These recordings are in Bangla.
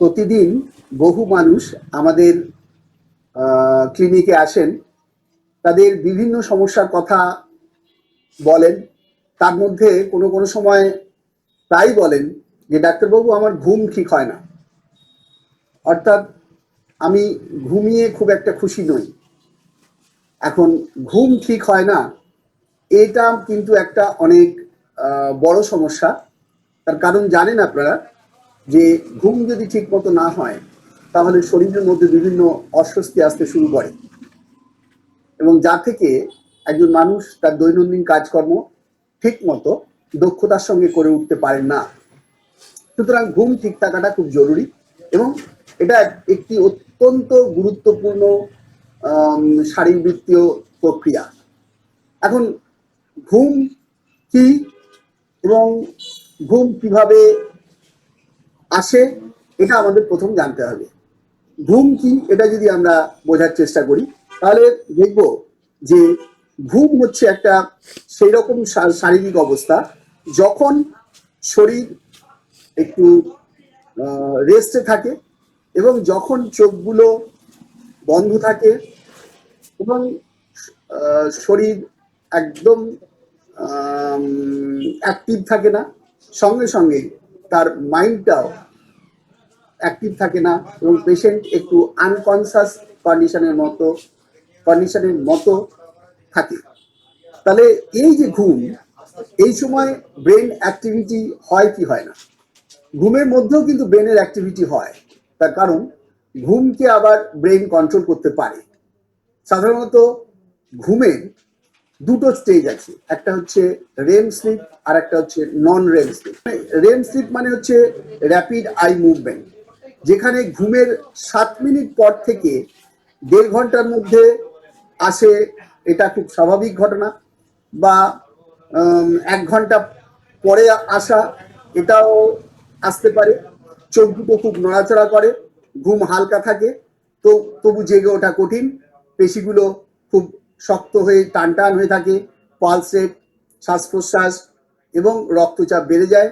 প্রতিদিন বহু মানুষ আমাদের ক্লিনিকে আসেন, তাদের বিভিন্ন সমস্যার কথা বলেন। তার মধ্যে কোনো কোনো সময় প্রায় বলেন যে, ডাক্তারবাবু, আমার ঘুম ঠিক হয় না। অর্থাৎ আমি ঘুমিয়ে খুব একটা খুশি নই। এখন ঘুম ঠিক হয় না, এটা কিন্তু একটা অনেক বড় সমস্যা। তার কারণ জানেন আপনারা যে ঘুম যদি ঠিক মতো না হয়, তাহলে শরীরের মধ্যে বিভিন্ন অস্বস্তি আসতে শুরু করে। এবং যা থেকে একজন মানুষ তার দৈনন্দিন কাজকর্ম ঠিক মতো দক্ষতার সঙ্গে করে উঠতে পারেন না। সুতরাং ঘুম ঠিক থাকাটা খুব জরুরি এবং এটা একটি অত্যন্ত গুরুত্বপূর্ণ শারীরবৃত্তীয় প্রক্রিয়া। এখন ঘুম কি এবং ঘুম কীভাবে আসে, এটা আমাদের প্রথম জানতে হবে। ঘুম কি, এটা যদি আমরা বোঝার চেষ্টা করি, তাহলে দেখব যে ঘুম হচ্ছে একটা সেই রকম শারীরিক অবস্থা, যখন শরীর একটু রেস্টে থাকে এবং যখন চোখগুলো বন্ধ থাকে এবং শরীর একদম অ্যাক্টিভ থাকে না, সঙ্গে সঙ্গে তার মাইন্ডটাও অ্যাক্টিভ থাকে না এবং পেশেন্ট একটু আনকনসাস কন্ডিশনের মতো কন্ডিশনের মতো থাকে। তাহলে এই যে ঘুম, এই সময় ব্রেন অ্যাক্টিভিটি হয় কি হয় না? ঘুমের মধ্যেও কিন্তু ব্রেনের অ্যাক্টিভিটি হয়। তার কারণ, ঘুমকে আবার ব্রেন কন্ট্রোল করতে পারে। সাধারণত ঘুমের দুটো স্টেজ আছে। একটা হচ্ছে রেম স্লিপ আর একটা হচ্ছে নন রেম স্লিপ রেম স্লিপ মানে হচ্ছে র্যাপিড আই মুভমেন্ট যেখানে ঘুমের সাত মিনিট পর থেকে দেড় ঘণ্টার মধ্যে আসে, এটা খুব স্বাভাবিক ঘটনা। বা এক ঘণ্টা পরে আসা, এটাও আসতে পারে। চোখ দুটো খুব নড়াচড়া করে, ঘুম হালকা থাকে। তো, তবু জেগে ওঠা কঠিন। পেশিগুলো খুব শক্ত হয়ে টান টান হয়ে থাকে পালস শ্বাস প্রশ্বাস এবং রক্তচাপ বেড়ে যায়।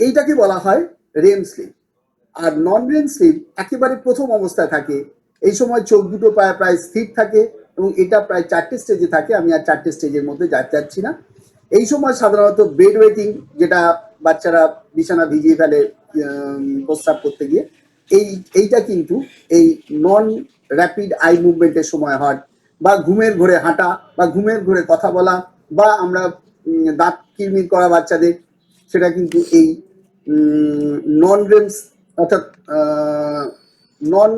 এইটাকে বলা হয় রেম স্লিপ আর নন রেম স্লিপ একেবারে প্রথম অবস্থায় থাকে। এই সময় চোখ দুটো প্রায় প্রায় স্থির থাকে এবং এটা প্রায় চারটে স্টেজে থাকে। আমি আর চারটে স্টেজের মধ্যে যাতে চাচ্ছি না। এই সময় সাধারণত বেড ওয়েটিং যেটা বাচ্চারা বিছানা ভিজিয়ে ফেলে প্রস্রাব করতে গিয়ে, এই, এইটা কিন্তু এই নন র্যাপিড আই মুভমেন্টের সময় হয়। বা ঘুমের ঘরে হাঁটা বা ঘুমের ঘরে কথা বলা বা আমরা দাঁত কিরমির করা বাচ্চাদের, সেটা কিন্তু এই নন রেমস অর্থাৎ নন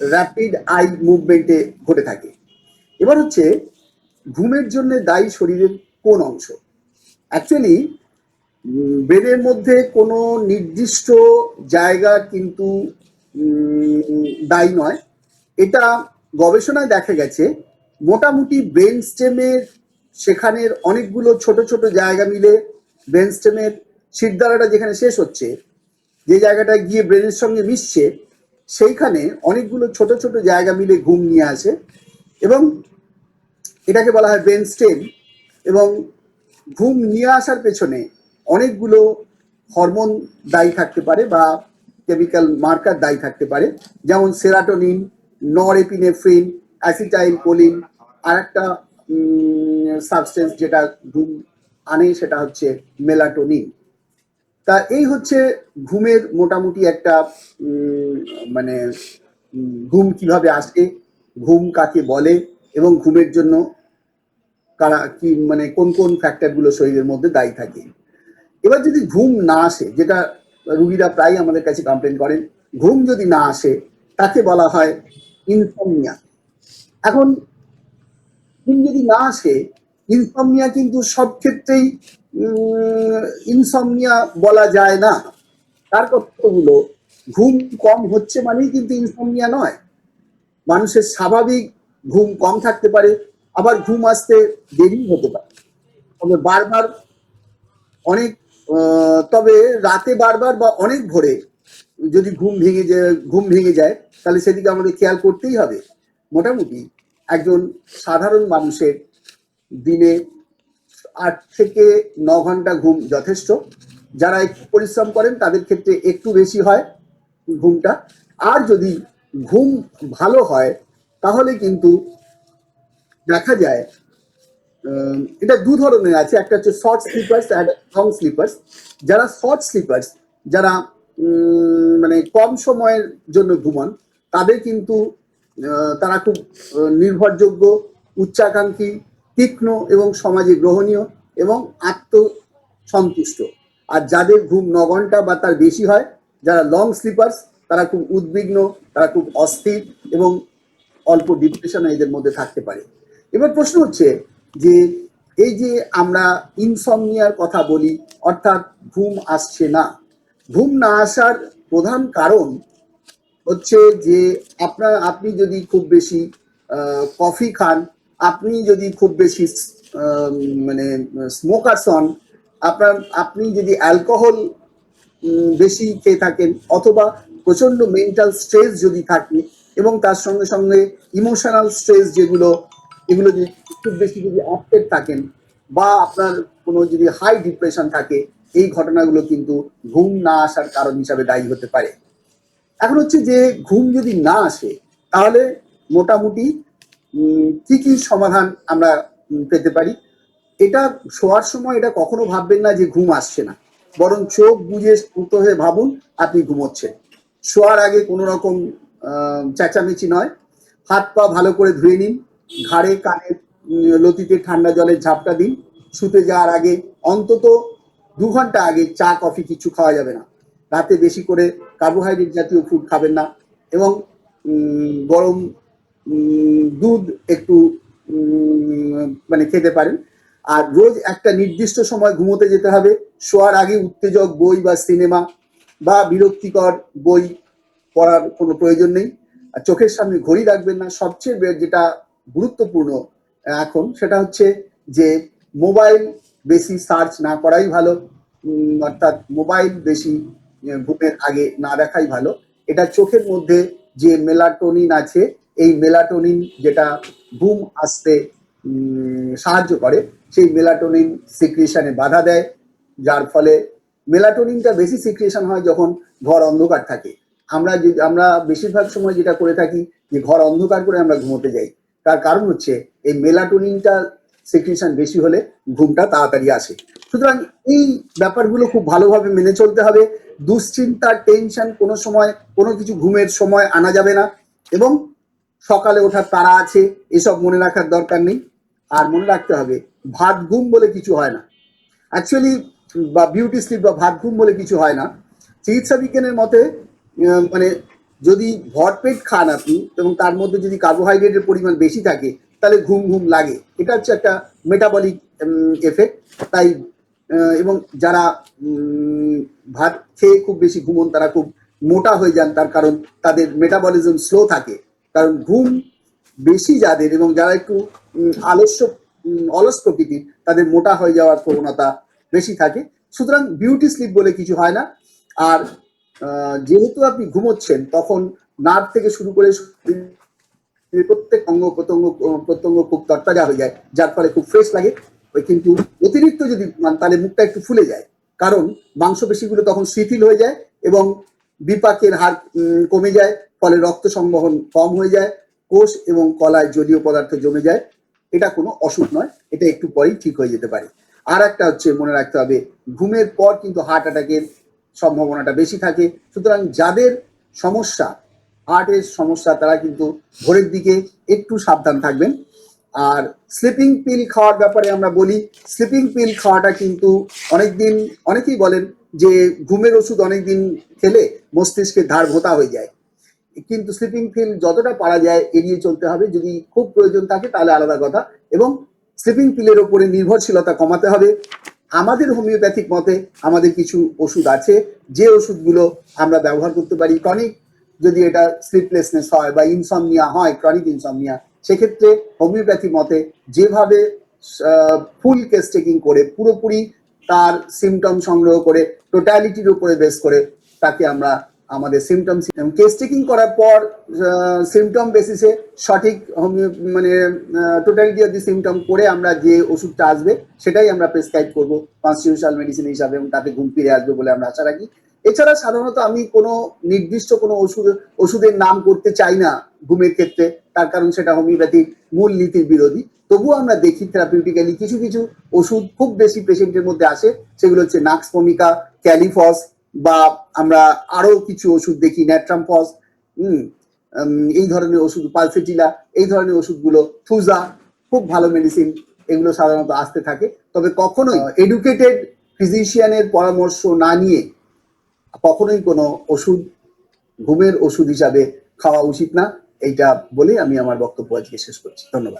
র্যাপিড আই মুভমেন্টে ঘটে থাকে। এবার হচ্ছে, ঘুমের জন্য দায়ী শরীরের কোন অংশ? অ্যাকচুয়ালি ব্রেনের মধ্যে কোনো নির্দিষ্ট জায়গা কিন্তু দায়ী নয়। এটা গবেষণায় দেখা গেছে মোটামুটি ব্রেন স্টেমের সেখানের অনেকগুলো ছোট ছোট জায়গা মিলে ব্রেন স্টেমের শিরদাঁড়াটা যেখানে শেষ হচ্ছে, যে জায়গাটা গিয়ে ব্রেনের সঙ্গে মিশছে, সেইখানে অনেকগুলো ছোট ছোট জায়গা মিলে ঘুম নিয়ে আসে এবং এটাকে বলা হয় ব্রেন স্টেম এবং ঘুম নিয়ে আসার পেছনে অনেকগুলো হরমোন দায়ী থাকতে পারে বা কেমিক্যাল মার্কার দায়ী থাকতে পারে, যেমন সেরাটোনিন নর এপিনেফ্রিন অ্যাসিটাইল কোলিন আর একটা সাবস্টেন্স যেটা ঘুম আনে সেটা হচ্ছে মেলাটোনিন তা এই হচ্ছে ঘুমের মোটামুটি একটা মানে ঘুম কীভাবে আসে, ঘুম কাকে বলে, এবং ঘুমের জন্য কারা, কি মানে কোন কোন ফ্যাক্টরগুলো শরীরের মধ্যে দায়ী থাকে। এবার যদি ঘুম না আসে, যেটা রুগীরা প্রায় আমাদের কাছে কমপ্লেন করেন, ঘুম যদি না আসে, তাকে বলা হয় ইনসomnia এখন ঘুম যদি না আসে ইনসomnia কিন্তু সব ক্ষেত্রেই ইনসomnia বলা যায় না। তার কতগুলো ঘুম কম হচ্ছে মানেই কিন্তু ইনসomnia নয়। মানুষের স্বাভাবিক ঘুম কম থাকতে পারে, আবার ঘুম আসতে দেরি হতে পারে। তবে বারবার অনেক তবে রাতে বারবার বা অনেক ভোরে যদি ঘুম ভেঙে যায়, ঘুম ভেঙে যায়, তাহলে সেদিকে আমাদের খেয়াল করতেই হবে। মোটামুটি একজন সাধারণ মানুষের দিনে আট থেকে ন ঘণ্টা ঘুম যথেষ্ট। যারা একটু পরিশ্রম করেন, তাদের ক্ষেত্রে একটু বেশি হয় ঘুমটা। আর যদি ঘুম ভালো হয়, তাহলে কিন্তু দেখা যায় এটা দু ধরনের আছে। একটা হচ্ছে শর্ট স্লিপার্স আর লং স্লিপার্স যারা শর্ট স্লিপার্স যারা মানে কম সময়ের জন্য ঘুমান, তাদের কিন্তু তারা খুব নির্ভরযোগ্য, উচ্চাকাঙ্ক্ষী, তীক্ষ্ণ এবং সমাজে গ্রহণীয় এবং আত্মসন্তুষ্ট। আর যাদের ঘুম ন ঘণ্টা বা তার বেশি হয়, যারা লং স্লিপার্স তারা খুব উদ্বিগ্ন, তারা খুব অস্থির এবং অল্প ডিপ্রেশন এদের মধ্যে থাকতে পারে। এবার প্রশ্ন হচ্ছে যে, এই যে আমরা ইনসমনিয়ার কথা বলি, অর্থাৎ ঘুম আসছে না। ঘুম না আসার প্রধান কারণ হচ্ছে যে আপনার, আপনি যদি খুব বেশি কফি খান, আপনি যদি খুব বেশি মানে স্মোকার্স হন, আপনার, আপনি যদি অ্যালকোহল বেশি খেয়ে থাকেন, অথবা প্রচণ্ড মেন্টাল স্ট্রেস যদি থাকে, এবং তার সঙ্গে সঙ্গে ইমোশনাল স্ট্রেস যেগুলো, এগুলো যদি খুব বেশি যদি আপডেট থাকেন, বা আপনার কোনো যদি হাই ডিপ্রেশন থাকে, এই ঘটনাগুলো কিন্তু ঘুম না আসার কারণ হিসাবে দায়ী হতে পারে। এখন হচ্ছে যে ঘুম যদি না আসে, তাহলে মোটামুটি কি কি সমাধান আমরা পেতে পারি? এটা শোয়ার সময় এটা কখনো ভাববেন না যে ঘুম আসছে না। বরং চোখ বুঝে শান্ত হয়ে ভাবুন, আপনি ঘুমোচ্ছেন। শোয়ার আগে কোনো রকম চেঁচামেচি নয়। হাত পা ভালো করে ধুয়ে নিন। ঘাড়ে, কানে লতিতে ঠান্ডা জলের ঝাপটা দিন। শুতে যাওয়ার আগে অন্তত দু ঘণ্টা আগে চা, কফি কিছু খাওয়া যাবে না। রাতে বেশি করে কার্বোহাইড্রেট জাতীয় ফুড খাবেন না এবং গরম দুধ একটু মানে খেতে পারেন। আর রোজ একটা নির্দিষ্ট সময় ঘুমোতে যেতে হবে। শোয়ার আগে উত্তেজক বই বা সিনেমা বা বিরক্তিকর বই পড়ার কোনো প্রয়োজন নেই। আর চোখের সামনে ঘড়ি রাখবেন না। সবচেয়ে যেটা গুরুত্বপূর্ণ এখন সেটা হচ্ছে যে মোবাইল বেশি সার্চ না করাই ভালো। অর্থাৎ মোবাইল বেশি ঘুমের আগে না দেখাই ভালো। এটা চোখের মধ্যে যে মেলাটোনিন আছে, এই মেলাটোনিন যেটা ঘুম আসতে সাহায্য করে, সেই মেলাটোনিন সিক্রিয়েশনে বাধা দেয়। যার ফলে মেলাটোনিনটা বেশি সিক্রিয়েশন হয় যখন ঘর অন্ধকার থাকে। আমরা যে, আমরা বেশিরভাগ সময় যেটা করে থাকি যে ঘর অন্ধকার করে আমরা ঘুমোতে যাই। তার কারণ হচ্ছে এই মেলাটোনিনটা সিক্রিয়েশন বেশি হলে ঘুমটা তাড়াতাড়ি আসে। সুতরাং এই ব্যাপারগুলো খুব ভালোভাবে মেনে চলতে হবে। দুশ্চিন্তা টেনশন কোনো সময়, কোনো কিছু ঘুমের সময় আনা যাবে না। এবং সকালে ওঠার তারা আছে, এসব মনে রাখার দরকার নেই। আর মনে রাখতে হবে, ভাত ঘুম বলে কিছু হয় না। অ্যাকচুয়ালি বা বিউটি স্লিপ বা ভাত ঘুম বলে কিছু হয় না। চিকিৎসা বিজ্ঞানের মতে মানে যদি ভরপেট খান আপনি এবং তার মধ্যে যদি কার্বোহাইড্রেটের পরিমাণ বেশি থাকে, তাহলে ঘুম ঘুম লাগে। এটা হচ্ছে একটা মেটাবলিক এফেক্ট তাই এবং যারা ভাত খেয়ে খুব বেশি ঘুমন, তারা খুব মোটা হয়ে যান, তার কারণ তাদের মেটাবলিজম স্লো থাকে। কারণ ঘুম বেশি যাদের এবং যারা একটু আলস্য অলস প্রকৃতির, তাদের মোটা হয়ে যাওয়ার প্রবণতা বেশি থাকে। সুতরাং বিউটি স্লিপ বলে কিছু হয় না। আর যেহেতু আপনি ঘুমোচ্ছেন, তখন নার্ভ থেকে শুরু করে প্রত্যেক অঙ্গ প্রত্যঙ্গ প্রত্যঙ্গ খুব তরতাজা হয়ে যায়, যার ফলে খুব ফ্রেশ লাগে। ওই কিন্তু অতিরিক্ত যদি ঘুমান, তাহলে মুখটা একটু ফুলে যায়। কারণ মাংসপেশিগুলো তখন শিথিল হয়ে যায় এবং বিপাকের হার কমে যায় ফলে রক্ত সংবহন কম হয়ে যায় কোষ এবং কলায় জলীয় পদার্থ জমে যায়। এটা কোনো অসুখ নয় এটা একটু পরেই ঠিক হয়ে যেতে পারে। আর একটা হচ্ছে মনে রাখতে হবে ঘুমের পর কিন্তু হার্ট অ্যাটাকের সম্ভাবনাটা বেশি থাকে। সুতরাং যাদের সমস্যা হার্টের সমস্যা তারা কিন্তু ভোরের দিকে একটু সাবধান থাকবেন। আর স্লিপিং পিল খাওয়ার ব্যাপারে আমরা বলি স্লিপিং পিল খাওয়াটা কিন্তু অনেকদিন, অনেকেই বলেন যে ঘুমের ওষুধ অনেকদিন খেলে মস্তিষ্কের ধার ভোতা হয়ে যায়। কিন্তু স্লিপিং পিল যতটা পারা যায় এড়িয়ে চলতে হবে, যদি খুব প্রয়োজন থাকে তাহলে আলাদা কথা। এবং স্লিপিং পিলের ওপরে নির্ভরশীলতা কমাতে হবে। আমাদের হোমিওপ্যাথিক মতে আমাদের কিছু ওষুধ আছে, যে ওষুধগুলো আমরা ব্যবহার করতে পারি। ক্রনিক যদি এটা স্লিপলেসনেস হয় বা ইনসমনিয়া হয় ক্রনিক ইনসমনিয়া সেক্ষেত্রে হোমিওপ্যাথি মতে যেভাবে ফুল কেস টেকিং করে পুরোপুরি তার সিমটম সংগ্রহ করে টোটালিটির উপরে বেস করে, তাকে আমরা আমাদের সিমটম কেস টেকিং করার পর সিমটম বেসিসে সঠিক হোমিও মানে টোটালিটি অফ দি সিমটম করে আমরা যে ওষুধটা আসবে, সেটাই আমরা প্রেসক্রাইব করব কনস্টিটিউশনাল মেডিসিন হিসাবে এবং তাতে ঘুম ফিরে আসবে বলে আমরা আশা রাখি। এছাড়া সাধারণত আমি কোনো নির্দিষ্ট কোনো ওষুধ, ওষুধের নাম করতে চাই না ঘুমের ক্ষেত্রে। তার কারণ সেটা হোমিওপ্যাথিক মূল নীতির বিরোধী। তবুও আমরা দেখি থেরাপিউটিক্যালি কিছু কিছু ওষুধ খুব বেশি পেশেন্টের মধ্যে আসে, সেগুলো হচ্ছে নাক্সপমিকা, ক্যালিফস, বা আমরা আরও কিছু ওষুধ দেখি, ন্যাট্রামফস, হুম এই ধরনের ওষুধ, পালসেটিলা, এই ধরনের ওষুধগুলো, থুজা, খুব ভালো মেডিসিন এগুলো সাধারণত আসতে থাকে। তবে কখনোই এডুকেটেড ফিজিশিয়ানের পরামর্শ না নিয়ে কখনোই কোনো ওষুধ, ঘুমের ওষুধ হিসাবে খাওয়া উচিত না। এইটা বলে আমি আমার বক্তব্য আজকে শেষ করছি। ধন্যবাদ।